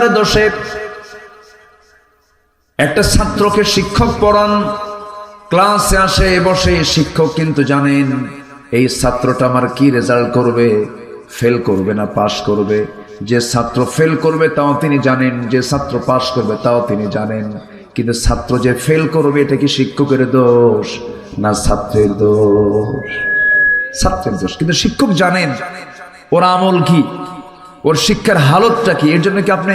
দোষে। একটা ছাত্রকে শিক্ষক পড়ান, ক্লাসে আসে, বসে, শিক্ষক কিন্তু জানেন, এই ছাত্রটা আমার কি রেজাল্ট করবে, ফেল করবে না, পাশ করবে। যে ছাত্র ফেল করবে, তাও তিনি জানেন। যে ছাত্র পাশ করবে, তাও তিনি জানেন। কিন্তু ছাত্র যে ফেল করবে, এটা কি শিক্ষকের দোষ, না ছাত্রের দোষ? ছাত্রের দোষ। কিন্তু শিক্ষক জানেন, ওর আমল কি? ওর শিক্ষার হালতটা কি? এর জন্য কি আপনি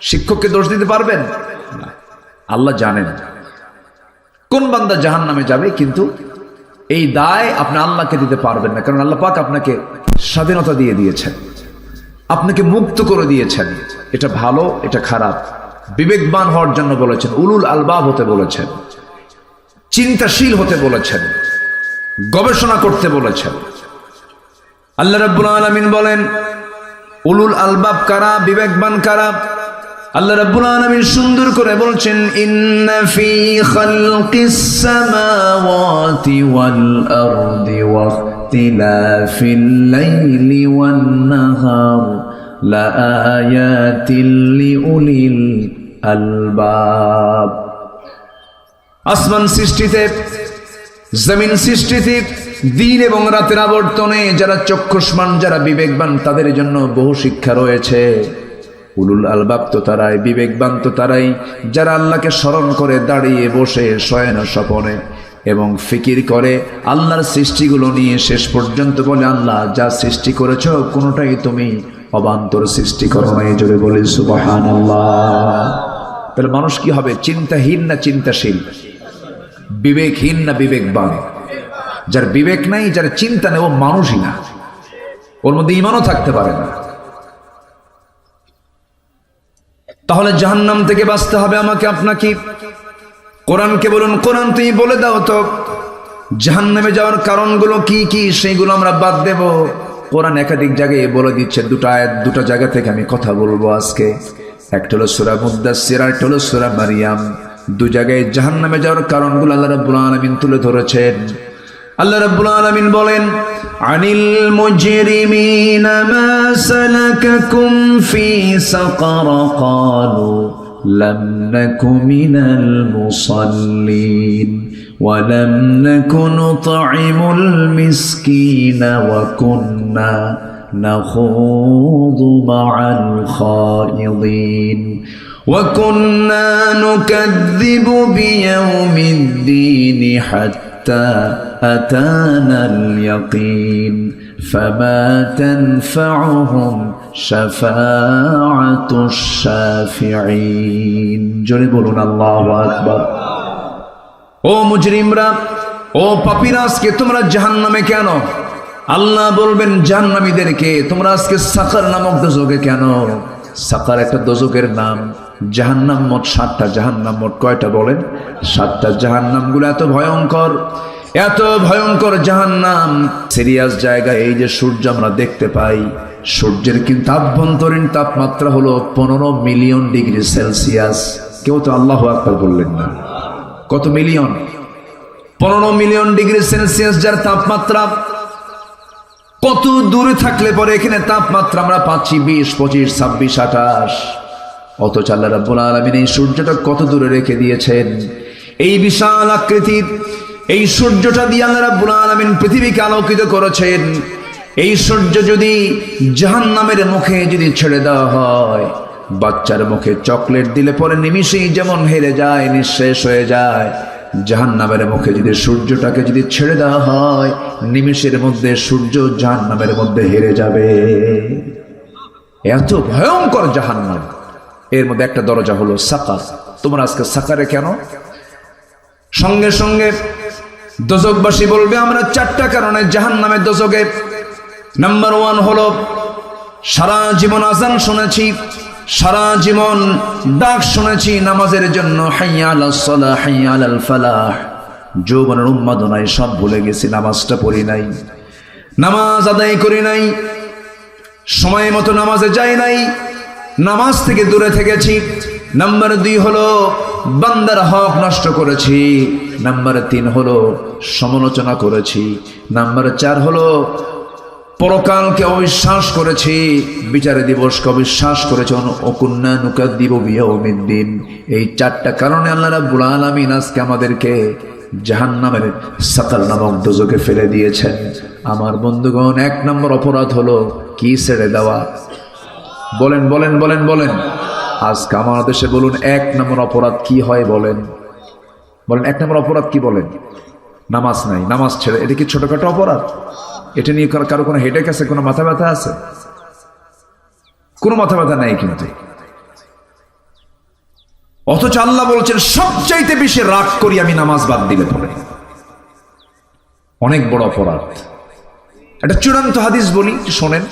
শিক্ষককে দোষ দিতে পারবেন? আল্লাহ জানেন। কোন বান্দা জাহান নামে যাবে কিন্তু এই দায় আপনি আল্লাহকে দিতে পারবেন না, কারণ আল্লাহ পাক আপনাকে স্বাধীনতা দিয়ে দিয়েছেন। আপনাকে মুক্ত করে দিয়েছেন। এটা ভালো, এটা খারাপ। বিবেকবান হওয়ার জন্য বলেছেন, উলুল আলবাব হতে বলেছেন, চিন্তাশীল হতে বলেছেন, গবেষণা করতে বলেছেন। আল্লাহ রাব্বুল আলামিন বলেন উলুল আলবাব কারা, বিবেকবান কারা? আল্লাহ রাব্বুল আলামিন সুন্দর করে বলছেন, ইন্না ফি খালকিস সামাওয়াতি ওয়াল আরদি ওয়াখতিলাফিল লাইলি ওয়ান নাহার, লাআয়াতিল লিউলিল আলবাব। আসমান সৃষ্টিতে, জমিন সৃষ্টিতে দিন এবং রাতের আবর্তনে যারা চক্ষুষ্মান, যারা বিবেকবান, তাদের জন্য বহু শিক্ষা রয়েছে। উলুল আলবাব তো তারাই, বিবেকবান তো তারাই, যারা আল্লাহকে স্মরণ করে দাঁড়িয়ে বসে শয়ন স্বপনে এবং ফিকির করে, আল্লাহর সৃষ্টিগুলো নিয়ে শেষ পর্যন্ত বলে, আল্লাহ, যা সৃষ্টি করেছ, কোনোটাই তুমি অবান্তর সৃষ্টি করো না এই জোরে বলি সুবাহান তাহলে মানুষ কি হবে? চিন্তাহীন না চিন্তাশীল? বিবেকহীন না বিবেকবান? যার বিবেক নাই, যার চিন্তা নেই, ও মানুষই না। ওর মধ্যে ইমানও থাকতে পারে না। তাহলে জাহান্নাম থেকে বাঁচতে হবে আমাকে, আপনাকে? কোরআনকে বলুন, কোরআন তুমি বলে দাও তো, জাহান্নামে যাওয়ার কারণগুলো কি কি? সেইগুলো আমরা বাদ দেব। কোরআন একাধিক জায়গায় বলে দিচ্ছে, দুটো আয়াত, দুটো জায়গা থেকে আমি কথা বলব আজকে। একটা হলো সুরা মুদাসির আর একটা হলো সুরা মারিয়াম। দু জায়গায় জাহান্নামে যাওয়ার কারণগুলো আল্লাহ রাব্বুল আলামিন তুলে ধরেছেন। আল্লাহ রাব্বুল আলামিন বলেন আনিল মুজরিমিনা মা সালাকাকুম ফি সাকার ক্বালু লাম নাকু মিনাল মুসাল্লিন ولم نك نطعم المسكين وكنا نخوض مع الخائضين وكنا نكذب بيوم الدين حتى أتانا اليقين فما تنفعهم شفاعة الشافعين جربون الله أكبر ও মুজরিমরা ও পাপিরা আজকে তোমরা জাহান্নামে কেন আল্লাহ বলবেন জাহান্নামীদেরকে তোমরা আজকে সাকার নামক দোজকে কেন সাকার একটা দোজকের নাম জাহান্নাম মোট সাতটা জাহান্নাম মোট কয়টা বলেন সাতটা জাহান্নামগুলো এত ভয়ঙ্কর এত ভয়ঙ্কর জাহান্নাম। সিরিয়াস জায়গায় এই যে সূর্য আমরা দেখতে পাই, সূর্যের কিন্তু আভ্যন্তরীণ তাপমাত্রা হলো পনেরো মিলিয়ন ডিগ্রি সেলসিয়াস। কেউ তো আল্লাহ আকবর বললেন না। কত মিলিয়ন? পনেরো মিলিয়ন ডিগ্রি সেলসিয়াস যার তাপমাত্রা। কত দূরে থাকলে পরে এখানে তাপমাত্রা আমরা পাচ্ছি বিশ, পঁচিশ, ছাব্বিশ, আঠাশ। অথচ আল্লাহ রাব্বুল আলমিন এই সূর্যটা কত দূরে রেখে দিয়েছেন? এই বিশাল আকৃতির এই সূর্যটা দিয়ে আল্লাহ রাব্বুল আলমিন পৃথিবীকে আলোকিত করেছেন। এই সূর্য যদি জাহান্নামের মুখে যদি ছেড়ে দেওয়া হয়, বাচ্চার মুখে চকলেট দিলে পরে নিমিষেই যেমন হেরে যায়, নিঃশেষ হয়ে যায়। জাহান্নামের মুখে যদি সূর্যটাকে যদি ছেড়ে দেওয়া হয়, নিমিষের মধ্যে সূর্য জাহান্নামের মধ্যে হেরে যাবে। এত ভয়ঙ্কর জাহান্নাম। এর মধ্যে একটা দরজা হলো সাকার। তোমরা আজকে সাকারে কেন? সঙ্গে সঙ্গে দোজকবাসী বলবে, আমরা চারটা কারণে জাহান্নামের দোজকে নাম্বার ওয়ান হলো, সারা জীবন আজান শুনেছি, সারা জীবন ডাক শুনেছি নামাজের জন্য হাইয়াল হাইয়াল ফালাহ। যৌবনের উন্মাদনায় সব ভুলে গেছি, নামাজটা পড়ি নাই, নামাজ আদায় করি নাই, সময় মতো নামাজে যাই নাই, নামাজ থেকে দূরে থেকেছি। নাম্বার দুই হলো, বান্দার হক নষ্ট করেছি। নাম্বার তিন হলো সমালোচনা করেছি। নাম্বার চার হলো পরকালকে অবিশ্বাস করেছি। বিচারে দিবসকে অবিশ্বাস করেছে। অকুন্না নুকা দিব দিন এই চারটা কারণে আল্লাহ রাব্বুল আলামিন আজকে আমাদেরকে জাহান্নামের সাকাল নামক দোজকে ফেলে দিয়েছেন। আমার বন্ধুগণ, এক নম্বর অপরাধ হলো কি ছেড়ে দেওয়া? বলেন বলেন বলেন বলেন। আজকে আমার দেশে বলুন, এক নম্বর অপরাধ কি হয় বলেন। বলেন, এক নম্বর অপরাধ কি বলেন? নামাজ নাই, নামাজ ছেড়ে, এটা কি ছোটখাটো অপরাধ? এটা নিয়ে কারও কোনো হেডেক আছে, কোনো মাথা ব্যথা আছে? কোনো মাথা ব্যথা নাই কিন্তু। অথচ আল্লাহ বলছেন, সবচাইতে বেশি রাগ করি আমি নামাজ বাদ দিলে পরে। অনেক বড় অপরাধ। একটা চূড়ান্ত হাদিস বলি শোনেন।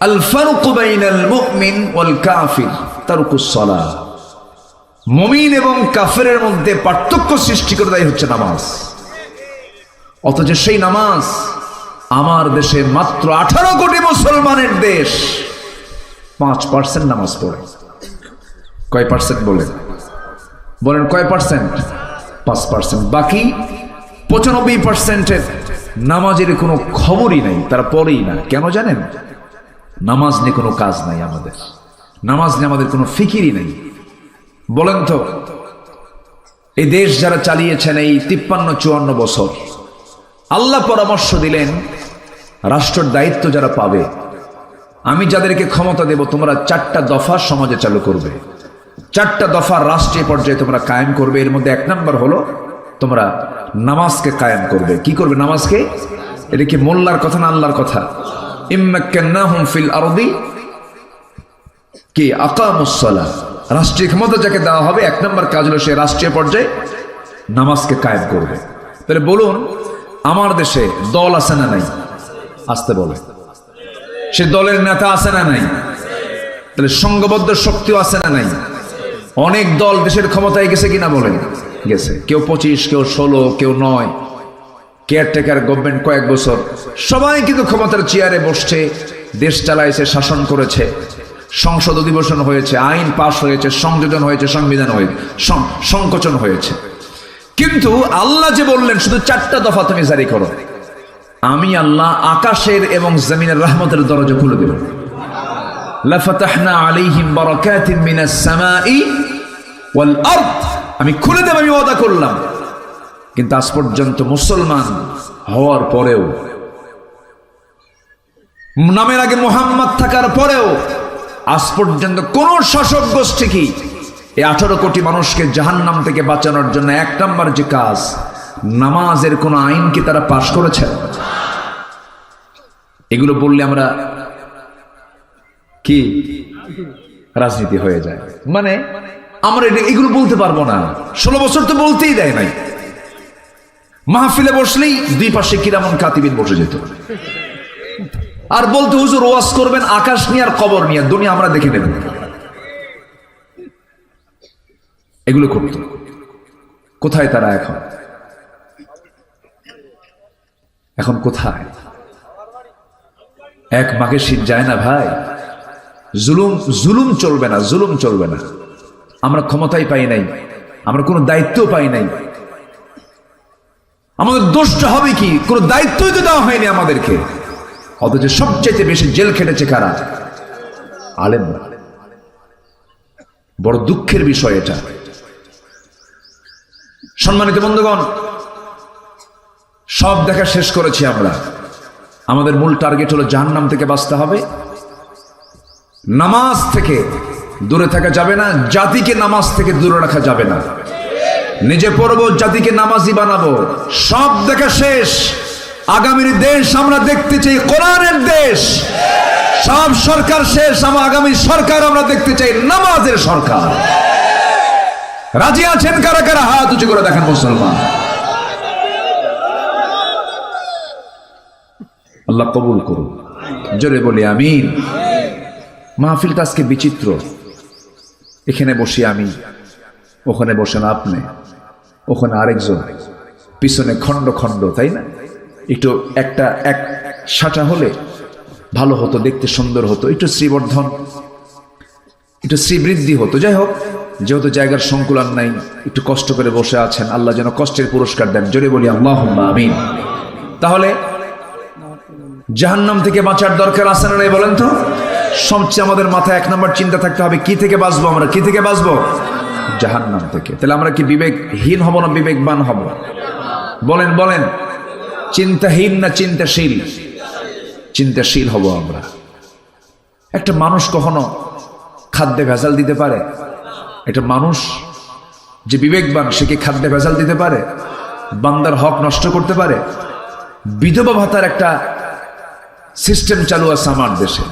আল ফারুকু বাইনাল মুমিন ওয়াল কাফির তারকুস সালাহ মুমিন এবং কাফেরের মধ্যে পার্থক্য সৃষ্টি করে দেয় হচ্ছে নামাজ। অথচ সেই নামাজ আমার দেশে মাত্র আঠারো কোটি মুসলমানের দেশ পাঁচ পার্সেন্ট নামাজ পড়ে। কয় পার্সেন্ট বলেন বলেন কয় পার্সেন্ট পাঁচ পার্সেন্ট বাকি পঁচানব্বই পার্সেন্টের নামাজের কোনো খবরই নাই তারা পড়েই না। কেন জানেন? নামাজ নিয়ে কোনো কাজ নাই আমাদের। নামাজ নিয়ে আমাদের কোনো ফিকিরই নেই। বলেন তো, এই দেশ যারা চালিয়েছেন এই তিপ্পান্ন চুয়ান্ন বছর, আল্লাহ পরামর্শ দিলেন, রাষ্ট্রের দায়িত্ব যারা পাবে, আমি যাদেরকে ক্ষমতা দেব, তোমরা চারটা দফা সমাজে চালু করবে। চারটা দফা রাষ্ট্রীয় পর্যায়ে তোমরা কায়েম করবে, এর মধ্যে এক নম্বর হলো, তোমরা নামাজকে কায়েম করবে। কি করবে নামাজকে? এটা কি মোল্লার কথা না আল্লাহর কথা? ইম্মাক্কান্নাহুম ফিল আরদি, কি? আকামুসলা রাষ্ট্রীয় ক্ষমতা যাকে দেওয়া হবে, এক নম্বর কাজ হলো সে রাষ্ট্রীয় পর্যায়ে নামাজকে কায়েম করবে। তাহলে বলুন, আমার দেশে দল আছে না নাই? আসতে বলে। সে দলের নেতা আছে না নাই? তাহলে সংঘবদ্ধ শক্তিও আছে না নাই? অনেক দল দেশের ক্ষমতায় গেছে কিনা বলেন? গেছে। কেউ পঁচিশ, কেউ ষোলো, কেউ নয়। কেয়ারটেকার গভর্নমেন্ট কয়েক বছর। সবাই কিন্তু ক্ষমতার চেয়ারে বসছে, দেশ চালাইছে শাসন করেছে। সংসদ অধিবেশন হয়েছে, আইন পাশ হয়েছে, সংযোজন হয়েছে, সংবিধান হয়েছে সংকোচন হয়েছে। কিন্তু আল্লাহ যে বললেন, শুধু চারটা দফা তুমি জারি করো। আমি আল্লাহ আকাশের এবং জমিনের রহমতের দরজা খুলে আরদ। আমি খুলে দেব, আমি ওদা করলাম। কিন্তু আজ পর্যন্ত মুসলমান হওয়ার পরেও, নামের আগে মোহাম্মদ থাকার পরেও আজ পর্যন্ত কোন শাসক গোষ্ঠী কি? এই আঠারো কোটি মানুষকে জাহান্নাম থেকে বাঁচানোর জন্য এক নম্বর যে কাজ, নামাজের কোন আইন কি তারা পাশ করেছে? এগুলো বললে আমরা কি? রাজনীতি হয়ে যায়। মানে আমরা এগুলো বলতে পারব না। ষোলো বছর তো বলতেই দেয় নাই। মাহফিলে বসলেই দুই পাশে কিরামন কাতিবিন বসে যেত। আর বলতে হুজুর ওয়াজ করবেন, আকাশ নিয়ে আর কবর নিয়ে, দুনিয়া আমরা দেখে নেব। এগুলো করত। কোথায় তারা এখন? এখন কোথায়? এক মাকে শীত যায় না ভাই। জুলুম জুলুম চলবে না, জুলুম চলবে না। আমরা ক্ষমতাই পাই নাই, আমরা কোনো দায়িত্ব পাই নাই। আমাদের দোষটা হবে কি? কোনো দায়িত্বই তো দেওয়া হয়নি আমাদেরকে। অথচ সবচেয়ে বেশি জেল খেটেছে কারা? আলেম বড় দুঃখের বিষয় এটা। সম্মানিত বন্ধুগণ, সব দেখা শেষ করেছি আমরা। আমাদের মূল টার্গেট হলো জাহান্নাম থেকে বাঁচতে হবে। নামাজ থেকে দূরে থাকা যাবে না, জাতিকে নামাজ থেকে দূরে রাখা যাবে না। নিজে পড়ব, জাতিকে নামাজি বানাবো। সব দেখা শেষ। আগামীর দেশ আমরা দেখতে চাই, কোরআনের দেশ। সব সরকার শেষ, আমার আগামী সরকার আমরা দেখতে চাই, নামাজের সরকার। রাজি আছেন কারা কারা? হাত উঁচু করে দেখেন মুসলমান। আল্লাহ কবুল করুন। জোরে বলি, আমিন। মাহফিলটা আজকে বিচিত্র। এখানে বসি আমি, ওখানে বসেন আপনি, ওখানে আরেকজন, পিছনে খণ্ড খণ্ড, তাই না? একটু একটা, এক সাটা হলে ভালো হতো, দেখতে সুন্দর হতো, একটু শ্রীবর্ধন, একটু শ্রীবৃদ্ধি হতো। যাই হোক, যেহেতু জায়গার সংকুলান নাই, একটু কষ্ট করে বসে আছেন, আল্লাহ যেন কষ্টের পুরস্কার দেন, জোরে বলি আল্লাহ আমিন। তাহলে, জাহান্নাম থেকে বাঁচার দরকার আছে না বলেন তো? সবচেয়ে আমাদের মাথায় এক নম্বর চিন্তা থাকতে হবে, কি থেকে বাঁচবো আমরা, কি থেকে বাঁচবো? জাহান্নাম থেকে। তাহলে আমরা কি বিবেকহীন হব না বিবেকবান হব? বলেন বলেন। চিন্তাহীন না চিন্তাশীল? চিন্তাশীল হব আমরা। একটা মানুষ কখনো খাদ্যে ভেজাল দিতে পারে? একটা মানুষ যে বিবেকবান, সে কি খাদ্যে ভেজাল দিতে পারে? বান্দার হক নষ্ট করতে পারে? বিধবা ভাতার একটা সিস্টেম চালু আছে আমার দেশে।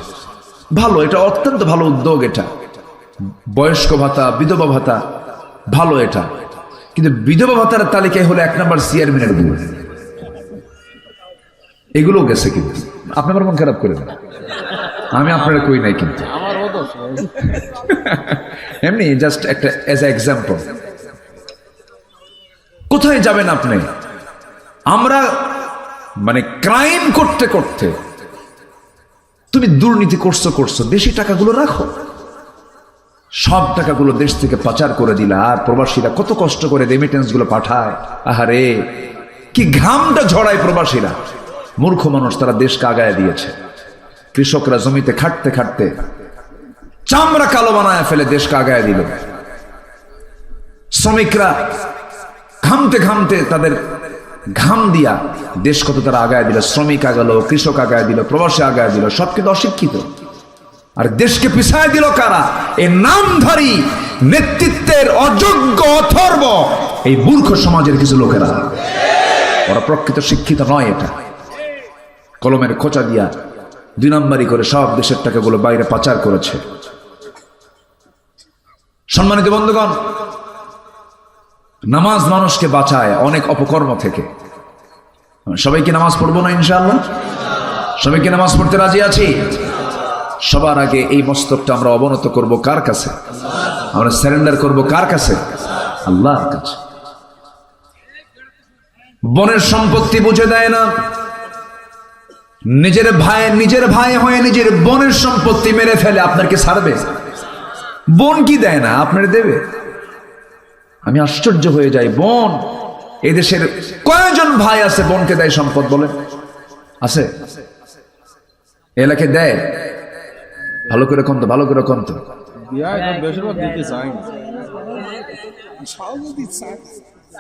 ভালো, এটা অত্যন্ত ভালো উদ্যোগ এটা। বয়স্ক ভাতা, বিধবা ভাতা, ভালো এটা। কিন্তু বিধবা ভাতার তালিকায় হলো এক নম্বর চেয়ারম্যানের গুণ এগুলো গেছে কিন্তু। আপনি আমার মন খারাপ করে না। আমি আপনারা কই নাই কিন্তু। এমনি জাস্ট একটা এজ এক্সাম্পল কোথায় যাবেন আপনি? আমরা মানে ক্রাইম করতে করতে তুমি দুর্নীতি করছ করছ দেশি টাকাগুলো রাখো। সব টাকাগুলো দেশ থেকে পাচার করে দিলা আর প্রবাসীরা কত কষ্ট করে রেমিটেন্সগুলো পাঠায়। আহারে, কি ঘামটা ঝড়ায় প্রবাসীরা। মূর্খ মানুষ তারা দেশকে আগায় দিয়েছে। কৃষকরা জমিতে খাটতে খাটতে চামড়া কালো বানায় ফেলে দেশকে আগায় দিল। শ্রমিকরা ঘামতে ঘামতে তাদের ঘাম দিয়া দেশ কত তারা আগায় দিল। শ্রমিক আগালো, কৃষক আগায় দিল, প্রবাসী আগায় দিল সব কিন্তু অশিক্ষিত। আর দেশকে পিছায় দিল কারা? এই নামধারী নেতৃত্বের অযোগ্য অথর্ব এই মূর্খ সমাজের কিছু লোকেরা। ওরা প্রকৃত শিক্ষিত নয় এটা। কলমের খোঁচা দিয়া দুই নম্বরই করে সব দেশের টাকাগুলো বাইরে পাচার করেছে। সম্মানিত বন্ধুগণ, নামাজ মানুষকে বাঁচায় অনেক অপকর্ম থেকে। সবাইকে নামাজ পড়ব না ইনশাআল্লাহ? সবাইকে নামাজ পড়তে রাজি আছি? সবার আগে এই মস্তকটা আমরা অবনত করব কার কাছে? আমরা স্যারেন্ডার করব কার কাছে? আল্লাহর কাছে। বনের সম্পত্তি বুঝে দেয় না নিজের ভাই নিজের ভাই হয়ে নিজের বোনের সম্পত্তি মেরে ফেলে আপনার কি ছাড়বে? বোন কি দেয় না আপনার দেবে? আমি আশ্চর্য হয়ে যাই বোন এদেশের কয়জন ভাই আছে বোনকে দেয় সম্পদ বলে? আছে? এলাকে দেয়? ভালো করে কন্ত ভালো করে কন্ত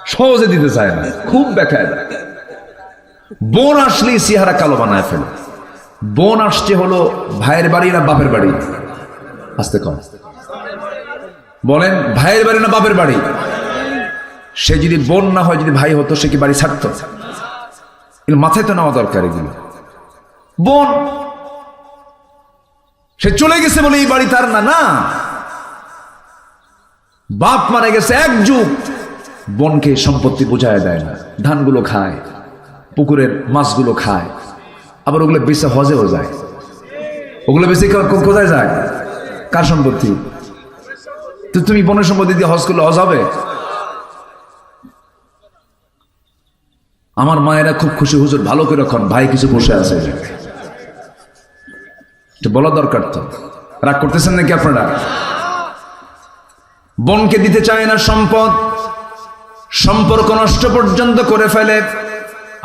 সহজে দিতে চায় না। খুব দেখায় না বোন আসলেই চেহারা কালো বানায় ফেলে। বোন আসছে হলো ভাইয়ের বাড়ি না বাপের বাড়ি? আসতে কম। বলেন, ভাইয়ের বাড়ি না বাপের বাড়ি? সে যদি বোন না হয়, যদি ভাই হতো, সে কি বাড়ি ছাড়তো? মাথায় তো নেওয়া দরকার এগুলো। বোন, সে চলে গেছে বলে এই বাড়ি তার না না। বাপ মারা গেছে এক যুগ। বনকে সম্পত্তি বোঝায় দেয় না, ধানগুলো খায়। পুকুরের মাছগুলো খায়। আবার ওগুলো বেঁচে হজেও যায়। ওগুলো বেশি কোথায় যায়? কার সম্পত্তি? তো তুমি বনের সম্পত্তি দিয়ে হজ করলে হজ হবে? আমার মায়েরা খুব খুশি, হুজুর, ভালো করে রাখন ভাই কিছু বসে আছে। বলা দরকার তো। রাগ করতেছেন নাকি আপনারা? বনকে দিতে চায় না সম্পদ। সম্পর্ক নষ্ট পর্যন্ত করে ফেলে।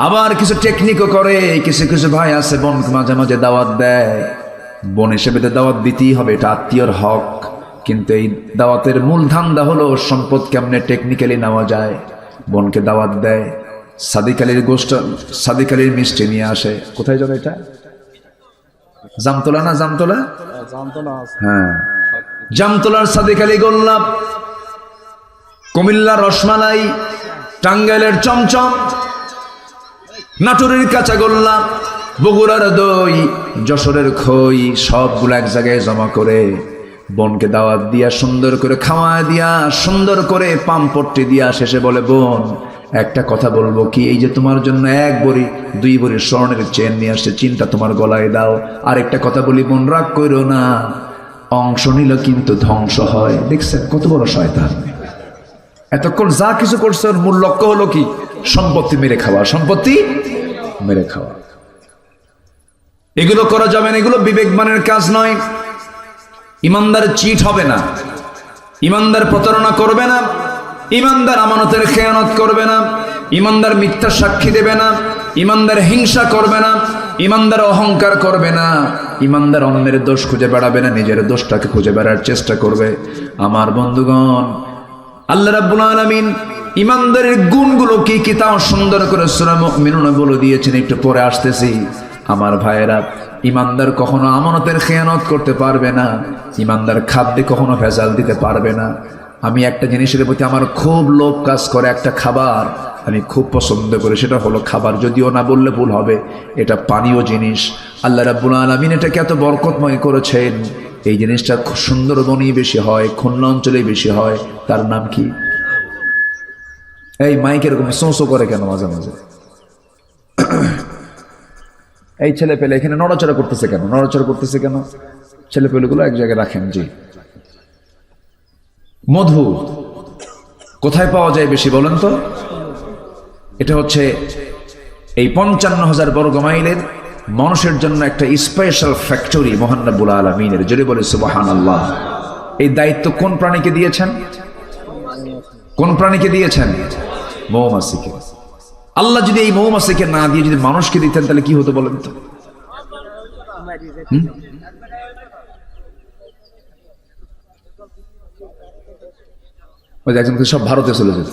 আবার কিছু টেকনিকও করে, কিছু কিছু ভাই আছে, বোনকে মাঝে মাঝে দাওয়াত দেয়। বোন হিসেবে তো দাওয়াত দিতেই হবে, এটা আত্মীয়র হক। কিন্তু এই দাওয়াতের মূল ধান্দা হলো সম্পদ কেমনে টেকনিক্যালি নেওয়া যায়। বোনকে দাওয়াত দেয়, সাদিক আলীর গোষ্ঠ, সাদিক আলীর মিষ্টি নিয়ে আসে। কোথায় যাবে এটা? জামতলা না জামতলা? হ্যাঁ। জামতলার সাদিক আলী গোল্লাপ কুমিল্লার রসমালাই, টাঙ্গাইলের চমচম। নাটোরের কাঁচা গোল্লা, বগুড়ার দই, যশোরের খই, সবগুলো এক জায়গায় জমা করে বোনকে দাওয়াত দিয়া সুন্দর করে খাওয়া দিয়া, সুন্দর করে পাম্পট্টি দিয়া শেষে বলে, বোন, একটা কথা বলব কি? এই যে তোমার জন্য এক বড়ি, দুই বড়ি স্বর্ণের চেন নিয়ে আসছে, চিন্তা তোমার গলায় দাও। আর একটা কথা বলি, বোন, রাগ করো না। অংশ নিল কিন্তু ধ্বংস হয়। দেখছেন কত বড় শয়তান। এতক্ষণ যা কিছু করছে ওর মূল লক্ষ্য হলো কি? সম্পত্তি মেরে খাওয়া। সম্পত্তি মেরে খাওয়া। এগুলো করা যাবে না, এগুলো বিবেকবানের কাজ নয়। ইমানদার চিট হবে না। ইমানদার প্রতারণা করবে না। ইমানদার আমানতের খেয়ানত করবে না। ইমানদার মিথ্যা সাক্ষী দেবে না। ইমানদার হিংসা করবে না। ইমানদার অহংকার করবে না। ইমানদার অন্যের দোষ খুঁজে বেড়াবে না, নিজের দোষটাকে খুঁজে বেড়ার চেষ্টা করবে। আমার বন্ধুগণ আল্লাহ রাব্বুল আলামিন ইমানদারের গুণগুলো কি কি তাও সুন্দর করে সূরা বলে দিয়েছেন, একটু পরে আসতেছি। আমার ভাইয়েরা ইমানদার কখনো আমানতের খেয়ানত করতে পারবে না ইমানদার খাদ্যে কখনো ভেজাল দিতে পারবে না। আমি একটা জিনিসের প্রতি আমার খুব লোভ কাজ করে একটা খাবার আমি খুব পছন্দ করি, সেটা হলো খাবার। যদিও না বললে ভুল হবে, এটা পানীয় জিনিস। আল্লাহ রাব্বুল আলামিন এটাকে এত বরকতময় করেছেন এই জিনিসটা সুন্দরবনই বেশি হয়, খুলনা অঞ্চলেই বেশি হয়। তার নাম কি? এই মাইক এরকম সোঁসো করে কেন মাঝে মাঝে? এই ছেলে পেলে এখানে নড়াচড়া করতেছে কেন? নড়াচড়া করতেছে কেন? ছেলে পেলেগুলো এক জায়গায় রাখেন, জি। মধু, কোথায় পাওয়া যায় বেশি বলেন তো? এটা হচ্ছে এই পঞ্চান্ন হাজার বর্গ মাইলের মানুষের জন্য একটা স্পেশাল ফ্যাক্টরি মোহান্নবুল আলমিনের। যদি বলে সুবাহান আল্লাহ এই দায়িত্ব কোন প্রাণীকে দিয়েছেন? কোন প্রাণীকে দিয়েছেন? মৌমাছিকে। আল্লাহ যদি এই মৌমাসিকে না দিয়ে যদি মানুষকে দিতেন, তাহলে কি হতো বলেন তো? একজন সব ভারতে চলে যেত।